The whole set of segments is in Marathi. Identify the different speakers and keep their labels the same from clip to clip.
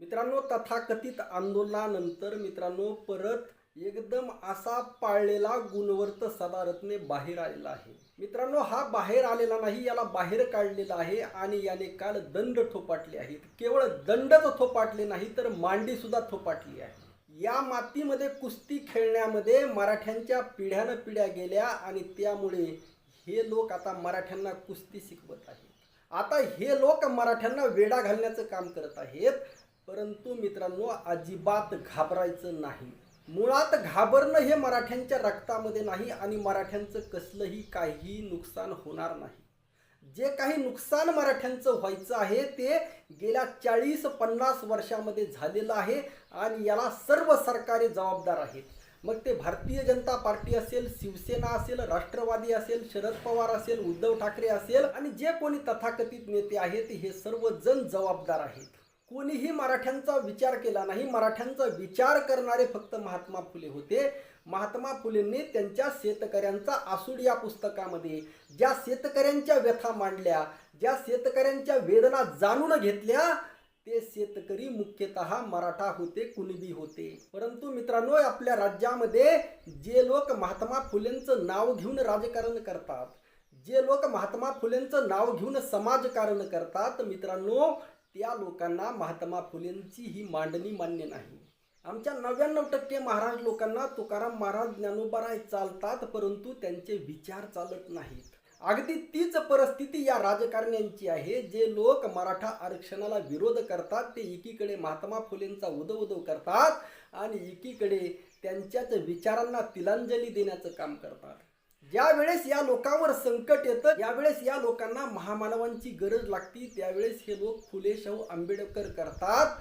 Speaker 1: मित्रांनो तथाकथित आंदोलनानंतर मित्रांनो परत एकदम असा पाळलेला गुणवर्त सदारत्ने बाहेर आलेला आहे. मित्रांनो हा बाहेर आलेला नाही याला बाहेर काढलेला आहे आणि याने काल दंड थोपाटले आहेत. केवळ दंडच थोपाटले नाही तर मांडी सुद्धा थोपाटली आहे. या मातीमध्ये कुस्ती खेळण्यामध्ये मराठ्यांच्या पिढ्यानं पिढ्या गेल्या आणि त्यामुळे हे लोक आता मराठ्यांना कुस्ती शिकवत आहेत. आता हे लोक मराठ्यांना वेडा घालण्याचं काम करत आहेत. परंतु मित्रांनो अजिबात घाबरायचं नाही. मुळात घाबरणं हे मराठ्यांच्या रक्तामध्ये नाही आणि मराठ्यांचं कसलंही काही नुकसान होणार नाही. जे काही नुकसान मराठ्यांचं व्हायचं आहे ते गेल्या चाळीस पन्नास वर्षामध्ये झालेलं आहे आणि याला सर्व सरकारी जबाबदार आहेत. मग ते भारतीय जनता पार्टी असेल शिवसेना असेल राष्ट्रवादी असेल शरद पवार असेल उद्धव ठाकरे असेल आणि जे कोणी तथाकथित नेते आहेत हे सर्वजण जबाबदार आहेत. कोणीही मराठ्यांचा विचार केला नाही मराठ्यांचा विचार करणारे फक्त महात्मा फुले होते. महात्मा फुलेंनी त्यांच्या शेतकऱ्यांचा आसूड या पुस्तकामध्ये ज्या शेतकऱ्यांच्या व्यथा मांडल्या ज्या शेतकऱ्यांच्या वेदना जाणून घेतल्या ते शेतकरी मुख्यतः मराठा होते कुणबी होते. परंतु मित्रांनो आपल्या राज्यामध्ये जे लोक महात्मा फुलेंचं नाव घेऊन राजकारण करतात जे लोक महात्मा फुलेंचं नाव घेऊन समाजकारण करतात मित्रांनो त्या लोकांना महात्मा फुलेंची ही मांडणी मान्य नाही. आमच्या नव्याण्णव टक्के महाराज लोकांना तुकाराम महाराज ज्ञानोबाराय चालतात परंतु त्यांचे विचार चालत नाहीत. अगदी तीच परिस्थिती या राजकारण्यांची आहे जे लोक मराठा आरक्षणाला विरोध करतात ते एकीकडे महात्मा फुलेंचा उदव उदव करतात आणि एकीकडे त्यांच्याच विचारांना तिलांजली देण्याचं काम करतात. ज्या वेळेस या लोकांवर संकट येतं यावेळेस या लोकांना महामानवांची गरज लागती. त्यावेळेस हे लोक फुले शाहू आंबेडकर करतात.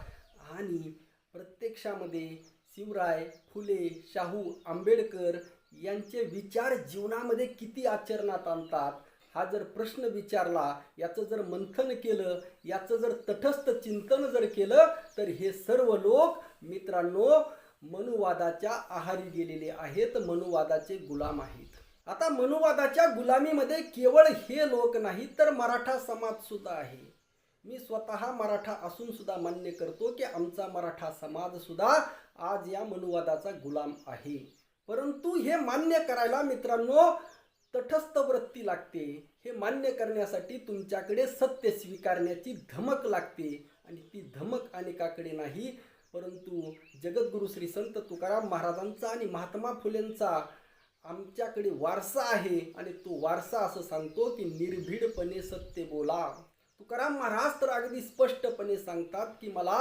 Speaker 1: आणि प्रत्यक्षामध्ये शिवराय फुले शाहू आंबेडकर यांचे विचार जीवनामध्ये किती आचरणात आणतात? हा जर प्रश्न विचारला याचं जर मंथन केलं याचं जर तटस्थ चिंतन जर केलं तर हे सर्व लोक मित्रांनो मनुवादाच्या आहारी गेलेले आहेत. मनुवादाचे गुलाम आहेत. आता मनुवादाच्या गुलामीमध्ये केवळ हे लोक नाही तर मराठा समाज सुद्धा आहे. मी स्वतः मराठा असून सुद्धा मान्य करतो की आमचा मराठा समाज सुद्धा आज या मनुवादाचा गुलाम आहे. परंतु हे मान्य करायला मित्रांनो तटस्थ वृत्ती लागते. हे मान्य करण्यासाठी तुमच्याकडे सत्य स्वीकारण्याची धमक लागते. आणि ती धमक अनेकाकडे नाही परंतु जगद्गुरु श्री संत तुकाराम महाराजांचा आणि महात्मा फुलेंचा आमच्याकडे वारसा आहे आणि तो वारसा असं सांगतो की निर्भीडपणे सत्य बोला. तुकाराम महाराज तर अगदी स्पष्टपणे सांगतात की मला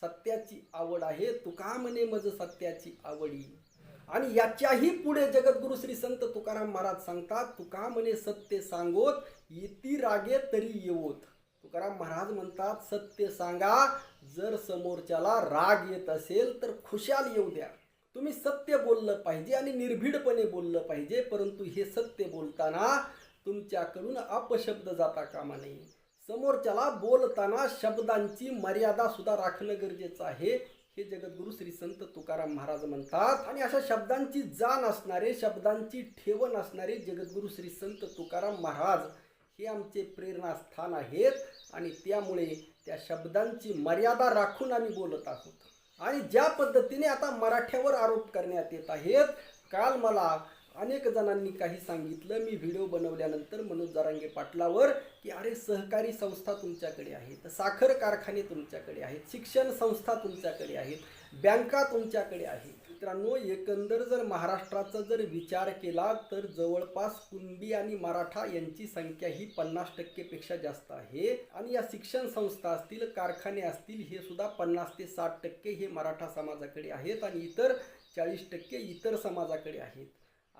Speaker 1: सत्याची आवड आहे तुका म्हणे मज सत्याची आवडी. आणि याच्याही पुढे जगद्गुरु श्री संत तुकाराम महाराज सांगतात तुका म्हणे सत्य सांगोत येती रागे तरी येवोत. तुकाराम महाराज म्हणतात सत्य सांगा जर समोरच्याला राग येत असेल तर खुशाल येऊ द्या. तुम्ही सत्य बोललं पाहिजे आणि निर्भीडपणे बोललं पाहिजे परंतु हे सत्य बोलताना तुमच्याकडून अपशब्द जाता कामा नये. समोरच्याला बोलताना शब्दांची मर्यादा सुद्धा राखणं गरजेचं आहे. हे जगद्गुरु श्री संत तुकाराम महाराज म्हणतात. आणि अशा शब्दांची जाण असणारे शब्दांची ठेवण असणारे जगद्गुरु श्री संत तुकाराम महाराज हे आमचे प्रेरणास्थान आहेत. आणि त्यामुळे त्या शब्दांची मर्यादा राखून आम्ही बोलत आहोत. आणि ज्या पद्धतीने आता मराठ्यावर आरोप करण्यात येत आहेत काल मला अनेक जणांनी काही सांगितलं. मी व्हिडिओ बनवल्यानंतर मनोज जरांगे पाटलावर की अरे सहकारी संस्था तुमच्याकडे आहेत साखर कारखाने तुमच्याकडे आहेत शिक्षण संस्था तुमच्याकडे आहेत बँका तुमच्याकडे आहेत मित्रांनो एकंदर जर महाराष्ट्राचा जर विचार केला तर जवळपास कुणबी आणि मराठा यांची संख्या ही पन्नास टक्केपेक्षा जास्त आहे. आणि या शिक्षण संस्था असतील कारखाने असतील हे सुद्धा पन्नास ते साठ टक्के हे मराठा समाजाकडे आहेत आणि इतर चाळीस टक्के इतर समाजाकडे आहेत.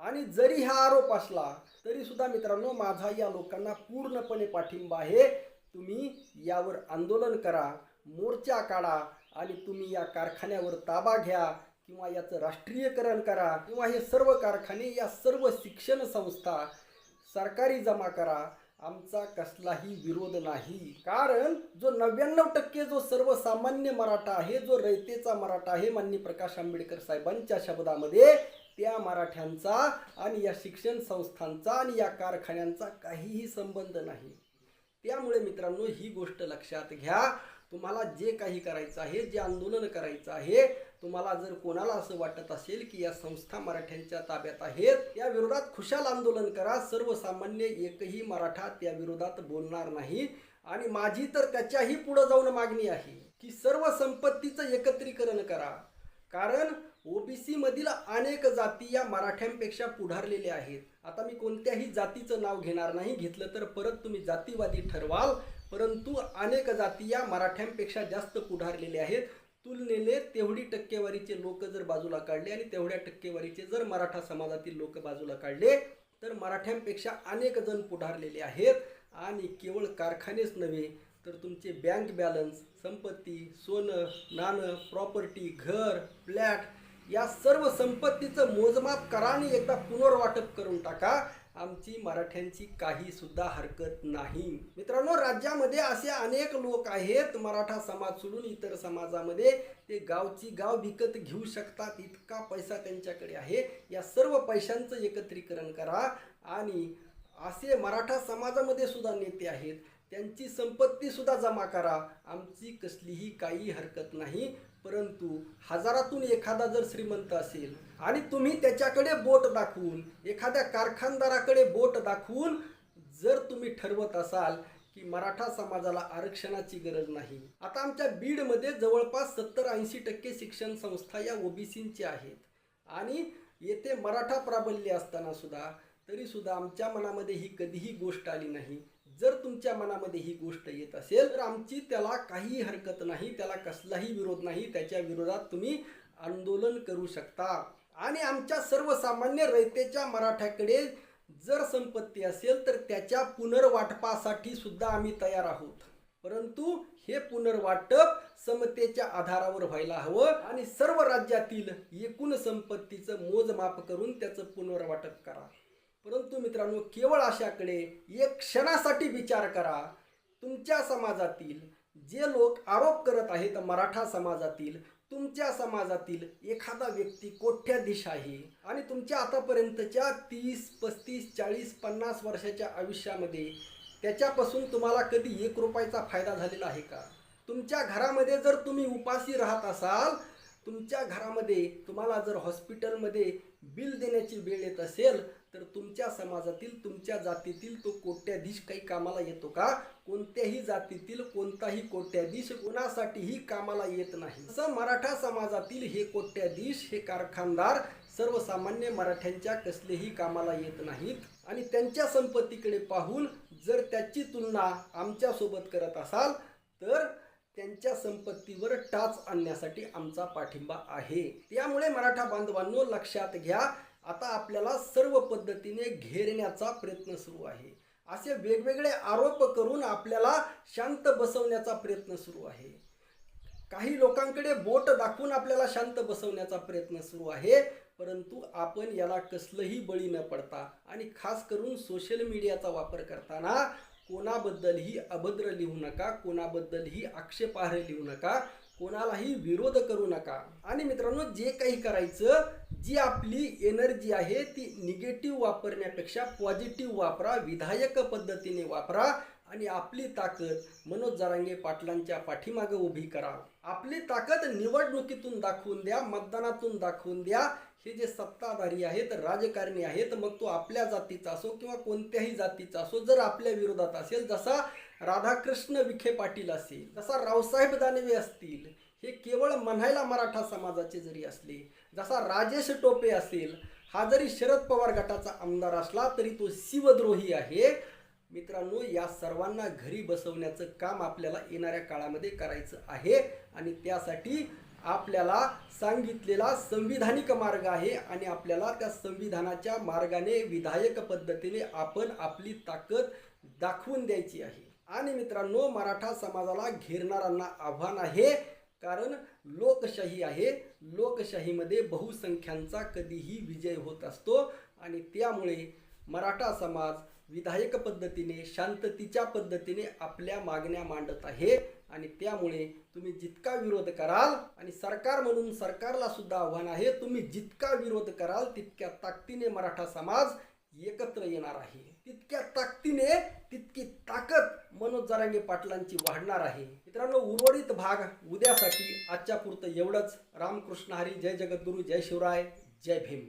Speaker 1: आणि जरी हा आरोप असला तरी सुद्धा मित्रांनो माझा या लोकांना पूर्णपणे पाठिंबा आहे. तुम्ही यावर आंदोलन करा मोर्चा काढा आणि तुम्ही या कारखान्यावर ताबा घ्या. किंवा याचं राष्ट्रीयकरण करा किंवा हे सर्व कारखाने या सर्व शिक्षण संस्था सरकारी जमा करा. आमचा कसलाही विरोध नाही. कारण जो नव्याण्णव टक्के जो सर्वसामान्य मराठा आहे जो रयतेचा मराठा आहे माननीय प्रकाश आंबेडकर साहेबांच्या शब्दामध्ये त्या मराठ्यांचा आणि या शिक्षण संस्थांचा आणि या कारखान्यांचा काहीही संबंध नाही. त्यामुळे मित्रांनो ही गोष्ट लक्षात घ्या. तुम्हाला जे काही करायचं आहे जे आंदोलन करायचं आहे तुम्हाला जर कोणाला असं वाटत असेल की या संस्था मराठ्यांच्या ताब्यात आहेत या विरोधात खुशाल आंदोलन करा. सर्वसामान्य एकही मराठा त्या विरोधात बोलणार नाही. आणि माझी तर त्याच्याही पुढं जाऊन मागणी आहे की सर्व संपत्तीचं एकत्रीकरण करा. कारण ओबीसी मधील अनेक जाती या मराठ्यांपेक्षा पुढारलेल्या आहेत. आता मी कोणत्याही जातीचं नाव घेणार नाही. घेतलं तर परत तुम्ही जातीवादी ठरवाल. परंतु अनेक जाती या मराठ्यांपेक्षा जास्त पुढारलेले आहेत. तुलनेने तेवढी टक्केवारीचे लोक जर बाजूला काढले आणि तेवढ्या टक्केवारीचे जर मराठा समाजातील लोक बाजूला काढले तर मराठ्यांपेक्षा अनेक जण पुढारलेले आहेत आणि केवळ कारखानेच नव्हे तर तुमचे बँक बॅलन्स संपत्ती सोनं नाणं प्रॉपर्टी घर फ्लॅट या सर्व संपत्तीचं मोजमाप करा आणि एकदा पुनर्वाटप करून टाका. आमची मराठ्यांची काही सुद्धा हरकत नाही. मित्रांनो राज्यामध्ये असे अनेक लोक आहेत. मराठा समाज सोडून इतर समाजामध्ये ते गावची गाव विकत घेऊ शकतात. इतका पैसा त्यांच्याकडे आहे. या सर्व पैशांचं एकत्रीकरण करा. आणि असे मराठा समाजामध्ये सुद्धा नेते आहेत. त्यांची संपत्ती सुद्धा जमा करा. आमची कसलीही काही हरकत नाही. परंतु हजारातून एखादा जर श्रीमंत असेल आणि तुम्ही त्याच्याकडे बोट दाखवून एखाद्या कारखानदाराकडे बोट दाखवून जर तुम्ही ठरवत असाल की मराठा समाजाला आरक्षणाची गरज नाही. आता आमच्या बीडमध्ये जवळपास सत्तर ऐंशी टक्के शिक्षण संस्था या ओबीसींच्या आहेत. आणि येथे मराठा प्राबल्य असताना सुद्धा तरीसुद्धा आमच्या मनामध्ये ही कधीही गोष्ट आली नाही. जर तुमच्या मनामध्ये ही गोष्ट येत असेल तर आमची त्याला काही हरकत नाही त्याला कसलाही विरोध नाही त्याच्या विरोधात तुम्ही आंदोलन करू शकता. आणि आमच्या सर्वसामान्य रयतेच्या मराठ्याकडे जर संपत्ती असेल तर त्याच्या पुनर्वाटपासाठी सुद्धा आम्ही तयार आहोत. परंतु हे पुनर्वाटप समतेच्या आधारावर व्हायला हवं आणि सर्व राज्यातील एकूण संपत्तीचं मोजमाप करून त्याचं पुनर्वाटप करा. परंतु मित्रांनो केवळ अशाकडे एक क्षणासाठी विचार करा. तुमच्या समाजातील जे लोक आरोप करत आहेत मराठा समाजातील तुमच्या समाजातील एखादा व्यक्ती कोठ्याधीश आहे? आणि तुमच्या आतापर्यंतच्या तीस पस्तीस चाळीस पन्नास वर्षाच्या आयुष्यामध्ये त्याच्यापासून तुम्हाला कधी एक रुपयाचा फायदा झालेला आहे का? तुमच्या घरामध्ये जर तुम्ही उपाशी राहत असाल तुमच्या घरामध्ये तुम्हाला जर हॉस्पिटलमध्ये बिल देण्याची वेळ येत असेल तर तुमच्या समाजातील तुमच्या जातीतील तो कोट्याधीश काही कामाला येतो का? कोणत्याही जातीतील कोणताही कोट्याधीश कोणासाठीही कामाला येत नाही. असं मराठा समाजातील हे कोट्याधीश हे कारखानदार सर्वसामान्य मराठ्यांच्या कसलेही कामाला येत नाहीत. आणि त्यांच्या संपत्तीकडे पाहून जर त्याची तुलना आमच्यासोबत करत असाल तर त्यांच्या संपत्तीवर टाच आणण्यासाठी आमचा पाठिंबा आहे. त्यामुळे मराठा बांधवांनो लक्षात घ्या आता आपल्याला सर्व पद्धतीने घेरण्याचा प्रयत्न सुरू आहे. असे वेगवेगळे आरोप करून आपल्याला शांत बसवण्याचा प्रयत्न सुरू आहे. काही लोकांकडे बोट दाखवून आपल्याला शांत बसवण्याचा प्रयत्न सुरू आहे परंतु आपण याला कसलंही बळी न पडता आणि खास करून सोशल मीडियाचा वापर करताना कोणाबद्दलही अभद्र लिहू नका कोणाबद्दलही आक्षेपार्ह लिहू नका कोणालाही विरोध करू नका. आणि मित्रांनो जे काही करायचं जी आपली एनर्जी आहे ती निगेटिव्ह वापरण्यापेक्षा पॉझिटिव्ह वापरा विधायक पद्धतीने वापरा आणि आपली ताकद मनोज जरांगे पाटलांच्या पाठीमागे उभी करा. आपली ताकद निवडणुकीतून दाखवून द्या मतदानातून दाखवून द्या हे जे सत्ताधारी आहेत राजकारणी आहेत मग तो आपल्या जातीचा असो किंवा कोणत्याही जातीचा असो जर आपल्या विरोधात असेल जसा राधाकृष्ण विखे पाटील असेल जसा रावसाहेब दानवे असतील हे केवळ म्हणायला मराठा समाजाचे जरी असले जसा राजेश टोपे असेल हा जरी शरद पवार गटाचा आमदार असला तरी तो शिवद्रोही आहे. मित्रांनो या सर्वांना घरी बसवण्याचं काम आपल्याला येणाऱ्या काळामध्ये करायचं आहे आणि त्यासाठी आपल्याला सांगितलेला संविधानिक मार्ग आहे आणि आपल्याला त्या संविधानाच्या मार्गाने विधायक पद्धतीने आपण आपली ताकद दाखवून द्यायची आहे. आणि मित्रांनो मराठा समाजाला घेरणाऱ्यांना आव्हान आहे कारण लोकशाही आहे. लोकशाहीमध्ये बहुसंख्यांचा कधीही विजय होत असतो आणि त्यामुळे मराठा समाज विधायक पद्धतीने शांततेच्या पद्धतीने आपल्या मागण्या मांडत आहे. आणि त्यामुळे तुम्ही जितका विरोध कराल आणि सरकार म्हणून सरकारला सुद्धा आव्हान आहे तुम्ही जितका विरोध कराल तितक्या ताकदीने मराठा समाज एकत्र येणार आहे. तितक्या ताकदीने तितकी ताकद मनोज जरांगे पाटलांची वाढणार आहे. मित्रांनो उर्वरित भाग उद्यासाठी आजच्या पुरतं एवढंच. रामकृष्ण हरी जय जगद्गुरू जय शिवराय जय भीम.